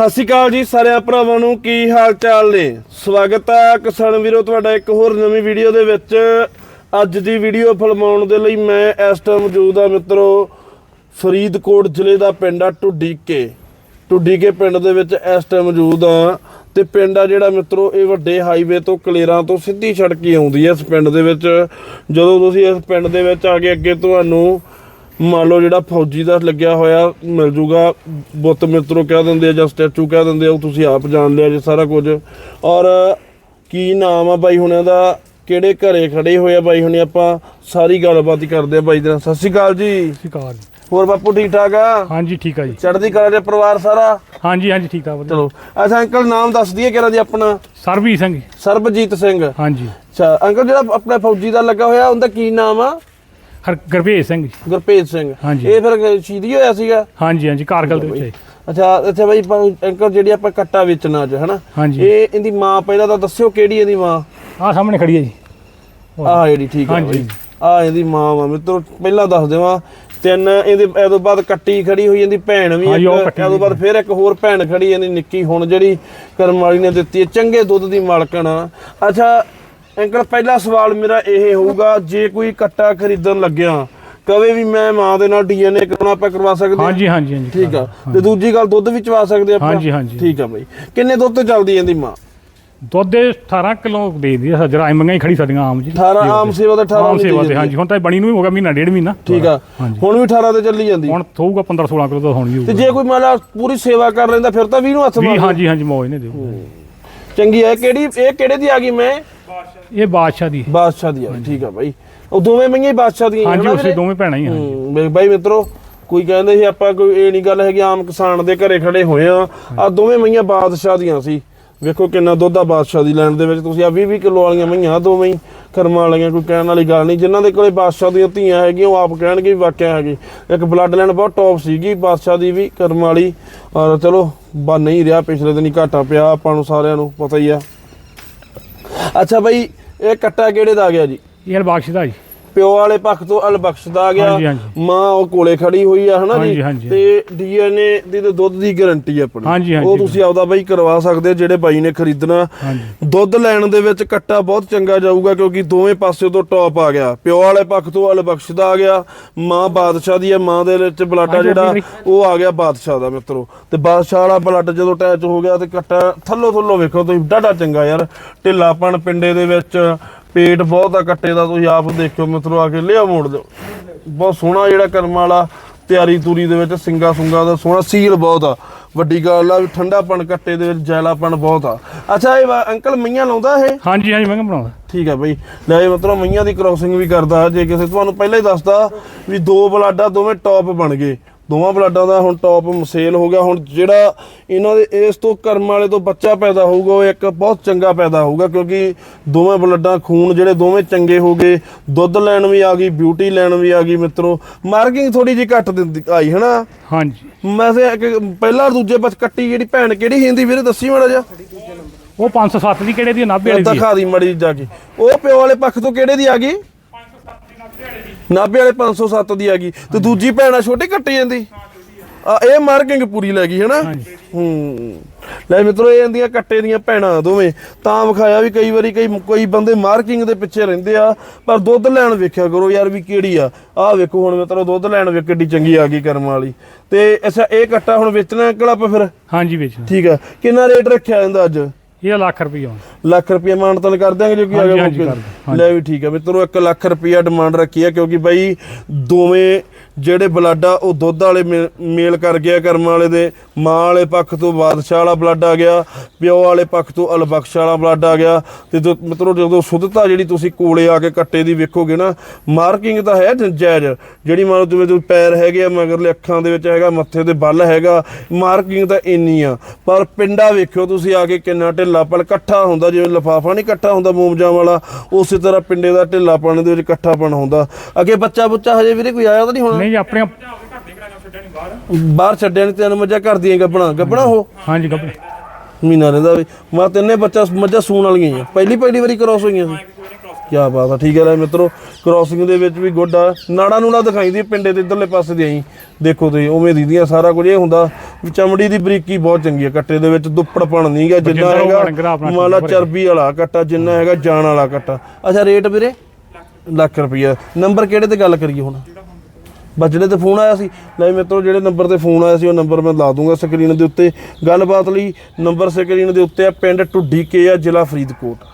ਸਤਿ ਸ਼੍ਰੀ ਅਕਾਲ ਜੀ ਸਾਰਿਆਂ ਭਰਾਵਾਂ ਨੂੰ, ਕੀ ਹਾਲ ਚਾਲ ਨੇ? ਸਵਾਗਤ ਹੈ ਕਿਸਾਨ ਵੀਰੋ, ਤੁਹਾਡਾ ਇੱਕ ਹੋਰ ਨਵੀਂ ਵੀਡੀਓ ਦੇ ਵਿੱਚ। ਅੱਜ ਦੀ ਵੀਡੀਓ ਫਿਲਮਾਉਣ ਦੇ ਲਈ ਮੈਂ ਇਸ ਟਾਈਮ ਮੌਜੂਦ ਆ ਮਿੱਤਰੋ, ਫਰੀਦਕੋਟ ਜ਼ਿਲ੍ਹੇ ਦਾ ਪਿੰਡ ਆ ਟੁੱਡੀਕੇ ਟੁੱਡੀਕੇ ਪਿੰਡ ਦੇ ਵਿੱਚ ਇਸ ਟਾਈਮ ਮੌਜੂਦ ਆ ਤੇ ਪਿੰਡ ਆ ਜਿਹੜਾ ਮਿੱਤਰੋ, ਇਹ ਵੱਡੇ ਹਾਈਵੇ ਤੋਂ ਕਲੇਰਾਂ ਤੋਂ ਸਿੱਧੀ ਸੜਕ ਹੀ ਆਉਂਦੀ ਹੈ ਇਸ ਪਿੰਡ ਦੇ ਵਿੱਚ। ਜਦੋਂ ਤੁਸੀਂ ਇਸ ਪਿੰਡ ਦੇ ਵਿੱਚ ਆ ਕੇ ਅੱਗੇ ਤੁਹਾਨੂੰ ਮੰਨ ਲਓ ਜਿਹੜਾ ਫੌਜੀ ਦਾ ਲੱਗਿਆ ਹੋਇਆ ਮਿਲ ਜੂਗਾ ਬੁੱਤ ਮਿੱਤਰੋ ਕਹਿ ਦਿੰਦੇ ਆ ਜਾਂ ਸਟੈਚੂ ਕਹਿ ਦਿੰਦੇ ਆ ਉਹ ਤੁਸੀਂ ਆਪ ਜਾਣ ਲਿਆ ਜੇ ਸਾਰਾ ਕੁਝ। ਔਰ ਕੀ ਨਾਮ ਆ ਬਾਈ ਹੁਣਿਆਂ ਦਾ? ਕਿਹੜੇ ਘਰੇ ਖੜੇ ਹੋਏ ਆ ਬਾਈ ਹੁਣੇ ਆਪਾਂ? ਸਾਰੀ ਗੱਲਬਾਤ ਕਰਦੇ ਆ ਬਾਈ ਦੇ ਨਾਲ। ਸਤਿ ਸ਼੍ਰੀ ਅਕਾਲ ਜੀ। ਸਿਕਾਰ ਹੋਰ ਬਾਪੂ ਠੀਕ ਠਾਕ ਆ? ਹਾਂਜੀ ਠੀਕ ਆ ਜੀ। ਚੜ੍ਹਦੀ ਕਲਾ ਦੇ ਪਰਿਵਾਰ ਸਾਰਾ? ਹਾਂਜੀ ਹਾਂਜੀ ਠੀਕ ਆ ਵਧੀਆ। ਚਲੋ ਅੱਛਾ ਅੰਕਲ ਨਾਮ ਦੱਸ ਦਈਏ ਕਿਹੜਾ ਜੀ ਆਪਣਾ? ਸਰਬੀ ਸਿੰਘ। ਸਰਬਜੀਤ ਸਿੰਘ। ਹਾਂਜੀ। ਅੱਛਾ ਅੰਕਲ ਜਿਹੜਾ ਆਪਣਾ ਫੌਜੀ ਦਾ ਲੱਗਾ ਹੋਇਆ ਉਹਦਾ ਕੀ ਨਾਮ ਆ? ਹਰ ਗੁਰਭੇਜ ਸਿੰਘ ਜੀ। ਗੁਰਪ੍ਰੀਤ ਸਿੰਘ। ਹਾਂਜੀ। ਇਹ ਫਿਰ ਸ਼ਹੀਦੀ ਹੋਇਆ ਸੀਗਾ? ਹਾਂਜੀ ਹਾਂਜੀ ਕਾਰਗਲ ਦੇ ਵਿੱਚ। ਹੈ। ਅੱਛਾ ਅੱਛਾ ਬਾਈ ਅੰਕਲ ਜਿਹੜੀ ਆਪਾਂ ਕੱਟਾ ਵੇਚਣਾ ਅੱਜ ਹਨਾ? ਹਾਂਜੀ। ਇਹ ਇਹਦੀ ਮਾਂ ਪਹਿਲਾਂ ਤਾਂ ਦੱਸਿਓ ਕਿਹੜੀ ਇਹਦੀ ਮਾਂ? ਆਹ ਸਾਹਮਣੇ ਖੜੀ ਹੈ ਜੀ। ਆਹ ਜਿਹੜੀ ਠੀਕ ਹੈ ਹਾਂਜੀ। ਬਾਈ। ਆਹ ਇਹਦੀ ਮਾਂ ਵਾ ਮਿੱਤਰੋ ਪਹਿਲਾਂ ਦੱਸ ਦੇਵਾਂ। ਤਿੰਨ ਇਹਦੇ ਇਹ ਤੋਂ ਬਾਅਦ ਕੱਟੀ ਖੜੀ ਹੋਈ ਇਹਦੀ ਭੈਣ ਵੀ ਹਾਂਜੀ, ਉਹ ਇੱਕ ਕੱਟੀ ਇਹ ਤੋਂ ਬਾਅਦ ਫਿਰ ਇੱਕ ਹੋਰ ਭੈਣ ਖੜੀ ਇਹਦੀ ਨਿੱਕੀ ਹੁਣ ਜਿਹੜੀ ਕਰਮ ਵਾਲੀ ਨੇ ਦਿੱਤੀ ਹੈ। ਚੰਗੇ ਦੁੱਧ ਦੀ ਮਾਲਕਣ ਆ। ਅੱਛਾ ਅੰਕਲ ਪਹਿਲਾ ਸਵਾਲ ਮੇਰਾ ਇਹ ਹੋਊਗਾ ਜੇ ਕੋਈ ਕੱਟਾ ਖਰੀਦਣ ਲੱਗਿਆ ਕਵੇ ਵੀ ਮੈਂ ਮਾਂ ਦੇ ਨਾਲ ਡੀਐਨਏ ਕਰਾਉਣਾ ਆਪਾਂ ਕਰਵਾ ਸਕਦੇ ਹਾਂ? ਹਾਂਜੀ ਹਾਂਜੀ ਹਾਂਜੀ ਠੀਕ ਆ। ਤੇ ਦੂਜੀ ਗੱਲ ਦੁੱਧ ਵੀ ਚਵਾ ਸਕਦੇ ਆਪਾਂ? ਹਾਂਜੀ, ਹਾਂਜੀ। ਠੀਕ ਆ ਬਾਈ। ਕਿੰਨੇ ਦੁੱਧ ਤੇ ਚੱਲਦੀ ਇਹਦੀ ਮਾਂ? ਦੁੱਧ ਦੇ 18 ਕਿਲੋ ਦੇ ਦੀ ਸਜਰਾ ਐਮੰਗਾਂ ਹੀ ਖੜੀ ਸਾਡੀਆਂ ਆਮ ਜੀ। 18 ਆਮ ਸੇਵਾ ਤੇ 18 ਆਮ ਦੀ ਸੇਵਾ ਦੇ ਤੇ ਹਾਂਜੀ ਹੁਣ ਤਾਂ ਇਹ ਬਣੀ ਨੂੰ ਹੋ ਗਿਆ ਮਹੀਨਾ ਡੇਢ ਮਹੀਨਾ। ਠੀਕ ਆ। ਹਾਂਜੀ। ਹੁਣ ਵੀ 18 ਤੇ ਚੱਲੀ ਜਾਂਦੀ। ਹੁਣ ਹੋਊਗਾ 15 16 ਕਿਲੋ ਤਾਂ ਹੋਣੀ ਤੇ ਹੋਊਗਾ। ਜੇ ਕੋਈ ਮੰਨ ਲਾ ਪੂਰੀ ਸੇਵਾ ਕਰ ਲੈਂਦਾ ਫਿਰ ਤਾਂ 20 ਨੂੰ ਹੱਥ ਵੀ ਮਾਰ ਹਾਂਜੀ ਹਾਂਜੀ ਮੌਜ ਨੇ ਦਿਓ। ਚੰਗੀ ਹੈ ਕਿਹੜੀ ਇਹ ਕਿਹੜੇ ਦੀ ਆ ਗਈ ਮੈਂ? ਇਹ ਬਾਦਸ਼ਾਹ ਦੀ ਬਾਦਸ਼ਾਹ ਦੀ ਆ ਠੀਕ ਆ ਬਾਈ। ਉਹ ਦੋਵੇਂ ਮਈਆਂ ਹੀ ਬਾਦਸ਼ਾਹ ਦੀਆਂ ਹੀ ਹਾਂਜੀ ਹਨਾ ਉਸੇ ਵੀਰੇ? ਦੋਵੇਂ ਭੈਣਾਂ ਹੀ ਆ ਹੂੰ, ਬਈ- ਬਾਈ ਮਿੱਤਰੋ ਕੋਈ ਕਹਿੰਦੇ ਸੀ ਆਪਾਂ ਕੋਈ ਇਹ ਨਹੀਂ ਗੱਲ ਹੈਗੀ ਆਮ ਕਿਸਾਨ ਦੇ ਘਰੇ ਖੜੇ ਹੋਏ ਆ। ਆ ਦੋਵੇਂ ਮਈਆਂ ਬਾਦਸ਼ਾਹ ਦੀਆਂ ਸੀ। ਵੇਖੋ ਕਿੰਨਾ ਦੁੱਧ ਆ ਬਾਦਸ਼ਾਹ ਦੀ ਲੈਣ ਦੇ ਵਿੱਚ। ਤੁਸੀਂ ਆ 20 20 ਕਿਲੋ ਵਾਲੀਆਂ ਮਈਆਂ ਦੋਵੇਂ ਹੀ ਕਰਮਾਂ ਵਾਲੀਆਂ ਕੋਈ ਕਹਿਣ ਵਾਲੀ ਗੱਲ ਨਹੀਂ। ਜਿਨ੍ਹਾਂ ਦੇ ਕੋਲੇ ਬਾਦਸ਼ਾਹ ਦੀਆਂ ਧੀਆਂ ਹੈਗੀਆਂ ਉਹ ਆਪ ਕਹਿਣਗੇ ਵੀ ਵਾਕਿਆ ਹੈਗੀ। ਇੱਕ ਬਲੱਡ ਲਾਈਨ ਬਹੁਤ ਟੌਪ ਸੀਗੀ ਬਾਦਸ਼ਾਹ ਦੀ ਵੀ ਕਰਮ ਵਾਲੀ। ਔਰ ਚਲੋ ਬਾ ਨਹੀਂ ਰਿਹਾ ਪਿਛਲੇ ਦਿਨੀ ਘਾਟਾ ਪਿਆ ਆਪਾਂ ਨੂੰ ਸਾਰਿਆਂ ਨੂੰ ਪਤਾ ਹੀ ਆ। ਅੱਛਾ ਬਾਈ ਇਹ ਕੱਟਾ ਕਿਹੜੇ ਦਾ ਆ ਗਿਆ ਜੀ? ਇਹ ਬਖਸ਼ ਦਾ ਜੀ। ਪਿਓ ਵਾਲੇ ਪੱਖ ਤੋਂ ਅਲਬਖਸ਼ ਦਾ ਆ ਗਿਆ। ਮਾਂ ਉਹ ਕੋਲੇ ਖੜੀ ਹੋਈ ਆ ਹਨਾ ਜੀ। ਤੇ ਡੀਐਨਏ ਦੀ ਤੇ ਦੁੱਧ ਦੀ ਗਾਰੰਟੀ ਆਪਣੀ। ਉਹ ਤੁਸੀਂ ਆਪਦਾ ਬਾਈ ਕਰਵਾ ਸਕਦੇ ਜਿਹੜੇ ਬਾਈ ਨੇ ਖਰੀਦਣਾ। ਦੁੱਧ ਲੈਣ ਦੇ ਵਿੱਚ ਕੱਟਾ ਬਹੁਤ ਚੰਗਾ ਜਾਊਗਾ ਕਿਉਂਕਿ ਦੋਵੇਂ ਪਾਸੇ ਤੋਂ ਟੌਪ ਆ ਗਿਆ। ਪਿਓ ਵਾਲੇ ਪੱਖ ਤੋਂ ਅਲਬਖਸ਼ ਦਾ ਆ ਗਿਆ। ਮਾਂ ਬਾਦਸ਼ਾਹ ਦੀ ਆ ਮਾਂ ਦੇ ਵਿੱਚ ਬਲੱਡ ਆ ਜਿਹੜਾ। ਉਹ ਆ ਗਿਆ ਬਾਦਸ਼ਾਹ ਦਾ ਮਿੱਤਰੋ। ਤੇ ਬਾਦਸ਼ਾਹ ਵਾਲਾ ਬਲੱਡ ਜਦੋਂ ਅਟੈਚ ਹੋ ਗਿਆ ਤੇ ਕੱਟਾ ਥੱਲੋ ਥੱਲੋ ਵੇਖੋ ਤੁਸੀਂ ਡਾਢਾ ਚੰਗਾ ਯਾਰ। ਢਿੱਲਾਪਣ ਪਿੰਡੇ ਦੇ ਵਿੱਚ ਪੇਟ ਬਹੁਤ ਆ ਕੱਟੇ ਦਾ ਤੁਸੀਂ ਆਪ ਦੇਖਿਓ ਮਿੱਤਰੋ ਆ ਕੇ ਲਿਆ ਮੋੜ ਦਿਓ। ਬਹੁਤ ਸੋਹਣਾ ਜਿਹੜਾ ਕਰਮ ਵਾਲਾ ਤਿਆਰੀ ਤੂਰੀ ਦੇ ਵਿੱਚ ਸਿੰਗਾ ਸੁੰਗਾ ਦਾ ਸੋਹਣਾ ਸੀਲ ਬਹੁਤ ਆ। ਵੱਡੀ ਗੱਲ ਆ ਵੀ ਠੰਡਾਪਣ ਕੱਟੇ ਦੇ ਵਿੱਚ ਜੈਲਾਪਣ ਬਹੁਤ ਆ। ਅੱਛਾ ਇਹ ਵਾ- ਅੰਕਲ ਮਈਆਂ ਲਾਉਂਦਾ ਇਹ? ਹਾਂਜੀ ਹਾਂਜੀ ਮੈਂ ਕਿਹਾ ਬਣਾਉਂਦਾ। ਠੀਕ ਹੈ ਬਈ। ਲੈ ਮਤਲਬ ਮਈਆਂ ਦੀ ਕ੍ਰੋਸਿੰਗ ਵੀ ਕਰਦਾ ਜੇ ਕਿਸੇ ਤੁਹਾਨੂੰ ਪਹਿਲਾਂ ਹੀ ਦੱਸਦਾ ਵੀ ਦੋ ਬਲਾਡਾ ਦੋਵੇਂ ਟੌਪ ਬਣ ਗਏ। ਦੋਵਾਂ ਬਲਾਡਾਂ ਦਾ ਹੁਣ ਟੌਪ ਮਸੇਲ ਹੋ ਗਿਆ। ਹੁਣ ਜਿਹੜਾ ਇਹਨਾਂ ਦੇ ਇਸ ਤੋਂ ਕਰਮ ਵਾਲੇ ਤੋਂ ਬੱਚਾ ਪੈਦਾ ਹੋਊਗਾ ਉਹ ਇੱਕ ਬਹੁਤ ਚੰਗਾ ਪੈਦਾ ਹੋਊਗਾ ਕਿਉਂਕਿ ਦੋਵੇਂ ਬਲੱਡਾਂ ਖੂਨ ਜਿਹੜੇ ਦੋਵੇਂ ਚੰਗੇ ਹੋ ਗਏ। ਦੁੱਧ ਲੈਣ ਵੀ ਆ ਗਈ ਬਿਊਟੀ ਲੈਣ ਵੀ ਆ ਗਈ ਮਿੱਤਰੋ। ਮਾਰਕਿੰਗ ਥੋੜੀ ਜਿਹੀ ਘੱਟ ਦਿੰਦੀ ਆਈ ਹਨਾ? ਹਾਂਜੀ। ਇੱਕ ਪਹਿਲਾ ਦੂਜੇ ਬਚ ਕੱਟੀ ਜਿਹੜੀ ਭੈਣ ਕਿਹੜੀ ਹਿੰਦੀ ਵੀਰੇ ਦੱਸੀ ਮਾੜਾ ਜਿਹਾ? ਉਹ 507 ਦੀ ਕਿਹੜੇ ਦੀ? ਨਾਭੇ ਵਾਲੀ ਦੀ। ਦਿਖਾ ਦੀ ਮੜੀ ਜਾ ਕੇ। ਉਹ ਪਿਓ ਵਾਲੇ ਪੱਖ ਤੋਂ ਕਿਹੜੇ ਦੀ ਆ ਗਈ? ਨਾਭੇ ਵਾਲੇ 507 ਦੀ ਆ ਗਈ ਤੇ ਦੂਜੀ ਭੈਣ ਛੋਟੀ ਕੱਟੀ ਜਾਂਦੀ। ਆ ਇਹ ਮਾਰਕਿੰਗ ਪੂਰੀ ਲੈ ਗਈ ਹੈਨਾ। ਹੂੰ। ਲੈ ਮਿੱਤਰੋ ਇਹ ਆਂਦੀਆਂ ਕੱਟੇ ਦੀਆਂ ਭੈਣਾਂ ਦੋਵੇਂ। ਤਾਂ ਵਿਖਾਇਆ ਵੀ ਕਈ ਵਾਰੀ ਕਈ ਕੋਈ ਬੰਦੇ ਮਾਰਕਿੰਗ ਦੇ ਪਿੱਛੇ ਰਹਿੰਦੇ ਆ ਪਰ ਦੁੱਧ ਲੈਣ ਵੇਖਿਆ ਕਰੋ ਯਾਰ ਵੀ ਕਿਹੜੀ ਆ। ਆਹ ਵੇਖੋ ਹੁਣ ਮਿੱਤਰੋ ਦੁੱਧ ਲੈਣ ਵੇ ਕਿੱਡੀ ਚੰਗੀ ਆ ਗਈ ਕਰਮ ਵਾਲੀ। ਤੇ ਅੱਛਾ ਇਹ ਕੱਟਾ ਹੁਣ ਵੇਚਣਾ ਅੰਕਲ ਆਪਾਂ ਫਿਰ? ਹਾਂਜੀ ਵੇਚਣਾ। ਠੀਕ ਆ। ਕਿੰਨਾ ਰੇਟ ਰੱਖਿਆ ਜਾਂਦਾ ਅੱਜ? ਇਹ ਲੱਖ ਰੁਪਏ ਆਉਣ ਲੱਖ ਰੁਪਏ ਮਾਨਤਨ ਕਰ ਦਿਆਂਗੇ ਜੇ ਕੋਈ ਆ ਗਿਆ ਤੇ। ਲੈ ਵੀ ਠੀਕ ਹੈ ਮਿੱਤਰੋ 1 ਲੱਖ ਰੁਪਇਆ ਡਿਮਾਂਡ ਰੱਖੀ ਹੈ ਕਿਉਂਕਿ ਬਾਈ ਦੋਵੇਂ ਜਿਹੜੇ ਬਲੱਡ ਆ, ਉਹ ਦੁੱਧ ਵਾਲੇ ਮੇ- ਮੇਲ ਕਰ ਗਿਆ ਕਰਮ ਵਾਲੇ ਦੇ, ਮਾਂ ਵਾਲੇ ਪੱਖ ਤੋਂ ਬਾਦਸ਼ਾਹ ਵਾਲਾ ਬਲੱਡ ਆ ਗਿਆ, ਪਿਓ ਵਾਲੇ ਪੱਖ ਤੋਂ ਅਲਬਖਸ਼ ਵਾਲਾ ਬਲੱਡ ਆ ਗਿਆ। ਤੇ ਜੋ- ਮਿੱਤਰੋ ਜਦੋਂ ਸ਼ੁੱਧਤਾ ਜਿਹੜੀ ਤੁਸੀਂ ਕੋਲੇ ਆ ਕੇ ਕੱਟੇ ਦੀ ਵੇਖੋਗੇ ਨਾ, ਮਾਰਕਿੰਗ ਤਾਂ ਹੈ ਜ- ਜਾਇਜ਼, ਜਿਹੜੀ ਮੰਨ ਲਓ ਜਿਵੇਂ ਤੁਸੀਂ ਪੈਰ ਹੈਗੇ ਆ ਮਗਰਲੇ ਅੱਖਾਂ ਦੇ ਵਿੱਚ ਹੈਗਾ, ਮੱਥੇ ਤੇ ਬੱਲ ਹੈਗਾ, ਮਾਰਕਿੰਗ ਤਾਂ ਇੰਨੀ ਆ। ਪਰ ਪਿੰਡਾ ਵੇਖਿਓ ਤੁਸੀਂ ਆ ਕੇ ਕਿੰਨਾ ਢਿੱਲਾਪਣ ਇਕੱਠਾ ਹੁੰਦਾ, ਜਿਵੇਂ ਲਫਾਫਾ ਨਹੀਂ ਇਕੱਠਾ ਹੁੰਦਾ ਮੋਮਜਾਂ ਵਾਲਾ, ਉਸੇ ਤਰ੍ਹਾਂ ਪਿੰਡੇ ਦਾ ਢਿੱਲਾਪਣ ਦੇ ਵਿੱਚ ਇਕੱਠਾਪਣ ਹੁੰਦਾ। ਅੱਗੇ ਬੱਚਾ ਬੁੱਚਾ ਹਜੇ ਵੀਰੇ ਕੋਈ ਆਇਆ ਤਾਂ ਨਹੀਂ ਹੋਣਾ? ਨਹੀਂ ਜੀ ਆਪਣੇ ਬਾਹਰ ਛੱਡਿਆ ਨਹੀਂ ਤੈਨੂੰ ਮੱਝਾਂ ਕਰਦੀਆਂ ਗੱਬਣਾ। ਗੱਬਣਾ ਹੋ ਹਾਂਜੀ ਕੱਪੜੇ ਮਹੀਨਾ ਰਹਿੰਦਾ ਵੀ। ਮੈਂ ਤਿੰਨੇ ਬੱਚਾ ਮੱਝਾਂ ਸੂਣ ਵਾਲੀਆਂ ਆ। ਪਹਿਲੀ ਪਹਿਲੀ ਵਾਰੀ ਕ੍ਰਾਸ ਹੋਈਆਂ ਸੀ। ਕੀ ਬਾਤ ਆ ਠੀਕ ਹੈ ਲੈ ਮਿੱਤਰੋ ਕ੍ਰਾਸਿੰਗ ਦੇ ਵਿੱਚ ਵੀ ਗੁੱਡ ਆ। ਨਾੜਾ ਨੂੜਾ ਦਿਖਾਈ ਦੀ ਪਿੰਡੇ ਦੇ ਇਧਰਲੇ ਪਾਸੇ ਦੇ ਆਈ ਦੇਖੋ ਤੁਸੀਂ ਉਵੇਂ ਦੀਦੀਆਂ ਸਾਰਾ ਕੁਝ ਇਹ ਹੁੰਦਾ। ਵੀ ਚਮੜੀ ਦੀ ਬਰੀਕੀ ਬਹੁਤ ਚੰਗੀ ਆ। ਕੱਟੇ ਦੇ ਵਿੱਚ ਦੁੱਪੜਪਣ ਨਹੀਂਗਾ ਜਿੰਨਾ ਬਠਿੰਡਾ ਉਹ ਹੈਗਾ ਡੰਗਰਾ ਆਪਣਾ ਮੰਨ ਲਾ ਠੀਕ ਭਰਿਆ। ਚਰਬੀ ਵਾਲਾ ਕੱਟਾ ਜਿੰਨਾ ਹੈਗਾ ਜਾਨ ਵਾਲਾ ਕੱਟਾ। ਅੱਛਾ ਰੇਟ ਵੀਰੇ? ਲੱਖ ਰੁਪਈਆ। ਨੰਬਰ ਕਿਹੜੇ ਤੇ ਗੱਲ ਕਰੀਏ ਹੁਣ? ਬਸ ਜਿਹੜੇ ਤੇ ਫੋਨ ਆਇਆ ਸੀ, ਲੈ ਮਿੱਤਰੋ ਜਿਹੜੇ ਨੰਬਰ ਤੇ ਫੋਨ ਆਇਆ ਸੀ, ਉਹ ਨੰਬਰ ਮੈਂ ਲਾ ਦੂੰਗਾ ਸਕਰੀਨ ਦੇ ਉੱਤੇ। ਗੱਲਬਾਤ ਲਈ ਨੰਬਰ ਸਕਰੀਨ ਦੇ ਉੱਤੇ ਆ, ਪਿੰਡ ਢੁੱਡੀ ਕੇ ਆ, ਜ਼ਿਲ੍ਹਾ ਫਰੀਦਕੋਟ।